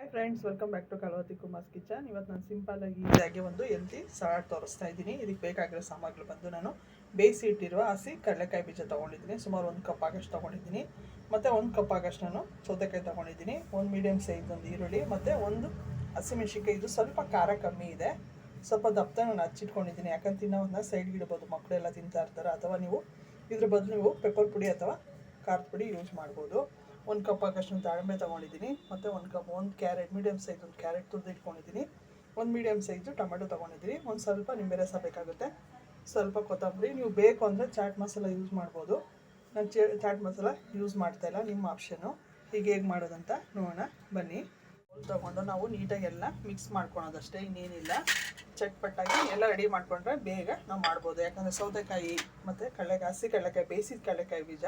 Hi friends welcome back to Kalavathi Kumar's kitchen ಇವತ್ತು ನಾನು simple ಆಗಿ ಈಸಿಯಾಗಿ ಒಂದು ಎಲ್ತಿ ಸಲಾಡ್ ತೋರಿಸ್ತಾ ಇದ್ದೀನಿ. ಇದಕ್ಕೆ ಬೇಕಾಗಿರೋ ಸಾಮಗ್ರಿಗಳು ಬಂದು ನಾನು ಬೇಯಿಸಿ ಇಟ್ಟಿರುವ ಹಸಿ ಕಡಲೆಕಾಯಿ ಬೀಜ ತೊಗೊಂಡಿದ್ದೀನಿ. ಸುಮಾರು ಒಂದು ಕಪ್ ಆಗಷ್ಟು ತೊಗೊಂಡಿದ್ದೀನಿ. ಮತ್ತು ಒಂದು ಕಪ್ ಆಗಷ್ಟು ನಾನು ಸೌತೆಕಾಯಿ ತೊಗೊಂಡಿದ್ದೀನಿ. ಒಂದು ಮೀಡಿಯಮ್ ಸೈಜ್ ಒಂದು ಈರುಳ್ಳಿ, ಮತ್ತು ಒಂದು ಹಸಿಮೆಣಸಿನ್ಕಾಯಿ ಇದು ಸ್ವಲ್ಪ ಖಾರ ಕಮ್ಮಿ ಇದೆ. ಸ್ವಲ್ಪ ದಪ್ಪ ನಾನು ಹಚ್ಚಿಟ್ಕೊಂಡಿದ್ದೀನಿ. ಯಾಕಂತ ತಿನ್ನೋದನ್ನ ಸೈಡ್ಗೆ ಇಡ್ಬೋದು ಮಕ್ಕಳೆಲ್ಲ ತಿಂತಾ ಇರ್ತಾರೆ. ಅಥವಾ ನೀವು ಇದ್ರ ಬದಲು ನೀವು ಪೆಪ್ಪರ್ ಪುಡಿ ಅಥವಾ ಖಾರದ ಪುಡಿ ಯೂಸ್ ಮಾಡ್ಬೋದು. ಒಂದು ಕಪ್ ಆಗಷ್ಟು ದಾಳಿಂಬೆ ತೊಗೊಂಡಿದ್ದೀನಿ. ಮತ್ತು ಒಂದು ಕಪ್, ಒಂದು ಕ್ಯಾರೆಟ್ ಮೀಡಿಯಮ್ ಸೈಜ್ ಒಂದು ಕ್ಯಾರೆಟ್ ತುರಿದು ಇಟ್ಕೊಂಡಿದ್ದೀನಿ. ಒಂದು ಮೀಡಿಯಮ್ ಸೈಜು ಟೊಮೆಟೊ ತೊಗೊಂಡಿದ್ದೀನಿ. ಒಂದು ಸ್ವಲ್ಪ ನಿಂಬೆ ರಸ ಬೇಕಾಗುತ್ತೆ. ಸ್ವಲ್ಪ ಕೊತ್ತಂಬರಿ. ನೀವು ಬೇಕು ಅಂದರೆ ಚಾಟ್ ಮಸಾಲ ಯೂಸ್ ಮಾಡ್ಬೋದು. ನಾನು ಚೇ, ಚಾಟ್ ಮಸಾಲ ಯೂಸ್ ಮಾಡ್ತಾ ಇಲ್ಲ. ನಿಮ್ಮ ಆಪ್ಷನು ಈಗ ಹೇಗೆ ಮಾಡೋದಂತ ನೋಡೋಣ. ಬನ್ನಿ. ತೊಗೊಂಡು ನಾವು ನೀಟಾಗಿ ಎಲ್ಲ ಮಿಕ್ಸ್ ಮಾಡ್ಕೊಳೋದಷ್ಟೇ, ಇನ್ನೇನಿಲ್ಲ. ಚಟ್ಪಟ್ಟಾಗಿ ಎಲ್ಲ ರೆಡಿ ಮಾಡ್ಕೊಂಡ್ರೆ ಬೇಗ ನಾವು ಮಾಡ್ಬೋದು. ಯಾಕಂದರೆ ಸೌತೆಕಾಯಿ, ಮತ್ತು ಕಡಲೆಕಾಯಿ, ಹಸಿ ಕಡಲೆಕಾಯಿ, ಬೇಯಿಸಿದ ಕಡಲೆಕಾಯಿ ಬೀಜ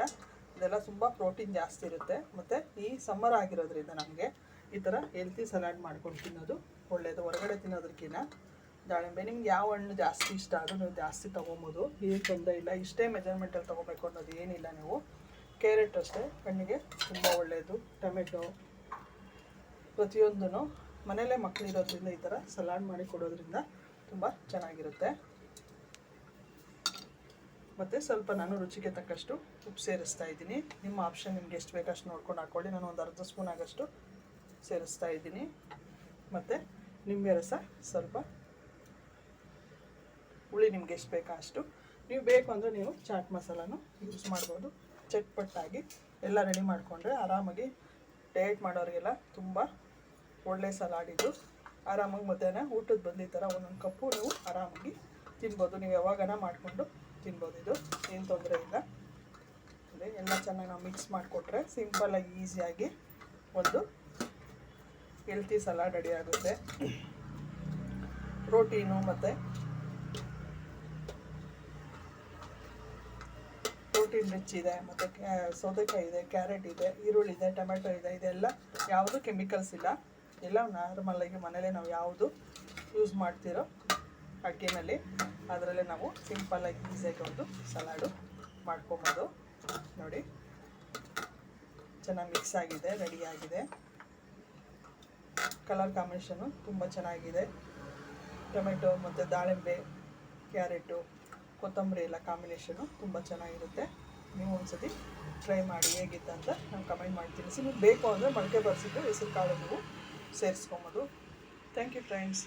ಇದೆಲ್ಲ ತುಂಬ ಪ್ರೋಟೀನ್ ಜಾಸ್ತಿ ಇರುತ್ತೆ. ಮತ್ತು ಈ ಸಮ್ಮರ್ ಆಗಿರೋದ್ರಿಂದ ನಮಗೆ ಈ ಥರ ಹೆಲ್ತಿ ಸಲಾಡ್ ಮಾಡ್ಕೊಂಡು ತಿನ್ನೋದು ಒಳ್ಳೆಯದು ಹೊರಗಡೆ ತಿನ್ನೋದಕ್ಕಿಂತ ದಾಳಿಂಬೆ. ನಿಮ್ಗೆ ಯಾವ ಹಣ್ಣು ಜಾಸ್ತಿ ಇಷ್ಟ ಅದು ನೀವು ಜಾಸ್ತಿ ತೊಗೊಬೋದು. ಏನು ತೊಂದರೆ ಇಲ್ಲ. ಇಷ್ಟೇ ಮೆಜರ್ಮೆಂಟಲ್ಲಿ ತೊಗೋಬೇಕು ಅನ್ನೋದು ಏನಿಲ್ಲ ನೀವು. ಕ್ಯಾರೆಟ್ ಅಷ್ಟೇ. ಕಣ್ಣಿಗೆ ತುಂಬ ಒಳ್ಳೆಯದು ಟೊಮೆಟೊ ಪ್ರತಿಯೊಂದೂ ಮನೆಯಲ್ಲೇ ಮಕ್ಕಳಿರೋದ್ರಿಂದ ಈ ಥರ ಸಲಾಡ್ ಮಾಡಿ ಕೊಡೋದ್ರಿಂದ ತುಂಬ ಚೆನ್ನಾಗಿರುತ್ತೆ. ಮತ್ತು ಸ್ವಲ್ಪ ನಾನು ರುಚಿಗೆ ತಕ್ಕಷ್ಟು ಉಪ್ಪು ಸೇರಿಸ್ತಾ ಇದ್ದೀನಿ. ನಿಮ್ಮ ಆಪ್ಷನ್ ನಿಮ್ಗೆ ಎಷ್ಟು ಬೇಕಷ್ಟು ನೋಡ್ಕೊಂಡು ಹಾಕ್ಕೊಳ್ಳಿ ನಾನು ಒಂದು ಅರ್ಧ ಸ್ಪೂನ್ ಆಗಷ್ಟು ಸೇರಿಸ್ತಾ ಇದ್ದೀನಿ. ಮತ್ತು ನಿಂಬೆ ರಸ ಸ್ವಲ್ಪ ಹುಳಿ ನಿಮ್ಗೆ ಎಷ್ಟು ಬೇಕಾ ಅಷ್ಟು. ನೀವು ಬೇಕು ಅಂದರೆ ನೀವು ಚಾಟ್ ಮಸಾಲಾನು ಯೂಸ್ ಮಾಡ್ಬೋದು. ಚಟ್ಪಟ್ಟಾಗಿ ಎಲ್ಲ ರೆಡಿ ಮಾಡಿಕೊಂಡ್ರೆ ಆರಾಮಾಗಿ ಡಯಟ್ ಮಾಡೋರಿಗೆಲ್ಲ ತುಂಬ ಒಳ್ಳೆ ಸಲಾಡ್ ಇದು. ಆರಾಮಾಗಿ ಮಧ್ಯಾಹ್ನ ಊಟದ ಬಂದು ಈ ಥರ ಒಂದೊಂದು ಕಪ್ಪು ನೀವು ಆರಾಮಾಗಿ ತಿನ್ಬೋದು. ನೀವು ಯಾವಾಗನ ಮಾಡಿಕೊಂಡು ತಿನ್ಬೋದು ಇದು. ಏನು ತೊಂದರೆ ಇಲ್ಲ. ಅದೇ ಎಲ್ಲ ಚೆನ್ನಾಗಿ ನಾವು ಮಿಕ್ಸ್ ಮಾಡಿಕೊಟ್ರೆ ಸಿಂಪಲ್ಲಾಗಿ ಈಸಿಯಾಗಿ ಒಂದು ಹೆಲ್ತಿ ಸಲಾಡ್ ರೆಡಿ ಆಗುತ್ತೆ. ಪ್ರೋಟೀನು ಮತ್ತು ಪ್ರೋಟೀನ್ ರಿಚ್ ಇದೆ, ಮತ್ತು ಸೌತೆಕಾಯಿ ಇದೆ ಕ್ಯಾರೆಟ್ ಇದೆ, ಈರುಳ್ಳಿ ಇದೆ, ಟೊಮೆಟೊ ಇದೆ, ಇದೆಲ್ಲ ಯಾವುದು ಕೆಮಿಕಲ್ಸ್ ಇಲ್ಲ. ಎಲ್ಲ ನಾರ್ಮಲಾಗಿ ಮನೇಲೆ ನಾವು ಯಾವುದು ಯೂಸ್ ಮಾಡ್ತಿರೋ ಅಡುಗೆನಲ್ಲಿ. ಅದರಲ್ಲೇ ನಾವು ಸಿಂಪಲ್ಲಾಗಿ ಈಸಿಯಾಗಿ ಒಂದು ಸಲಾಡು ಮಾಡ್ಕೊಬೋದು. ನೋಡಿ. ಚೆನ್ನಾಗಿ ಮಿಕ್ಸ್ ಆಗಿದೆ ರೆಡಿ ಆಗಿದೆ. ಕಲರ್ ಕಾಂಬಿನೇಷನು ತುಂಬ ಚೆನ್ನಾಗಿದೆ. ಟೊಮೆಟೊ ಮತ್ತು ದಾಳಿಂಬೆ, ಕ್ಯಾರೆಟು, ಕೊತ್ತಂಬರಿ ಎಲ್ಲ ಕಾಂಬಿನೇಷನು ತುಂಬ ಚೆನ್ನಾಗಿರುತ್ತೆ. ನೀವು ಒಂದ್ಸತಿ ಟ್ರೈ ಮಾಡಿ ಹೇಗಿತ್ತು ಅಂತ ನಾನು ಕಮೆಂಟ್ ಮಾಡಿ ತಿಳಿಸಿ. ನೀವು ಬೇಕು ಅಂದರೆ ಮೊಳಕೆ ಬರ್ಸಿದ್ದು ಹೆಸರು ಕಾಳು ನೀವು ಸೇರಿಸ್ಕೊಬೋದು. Thank you friends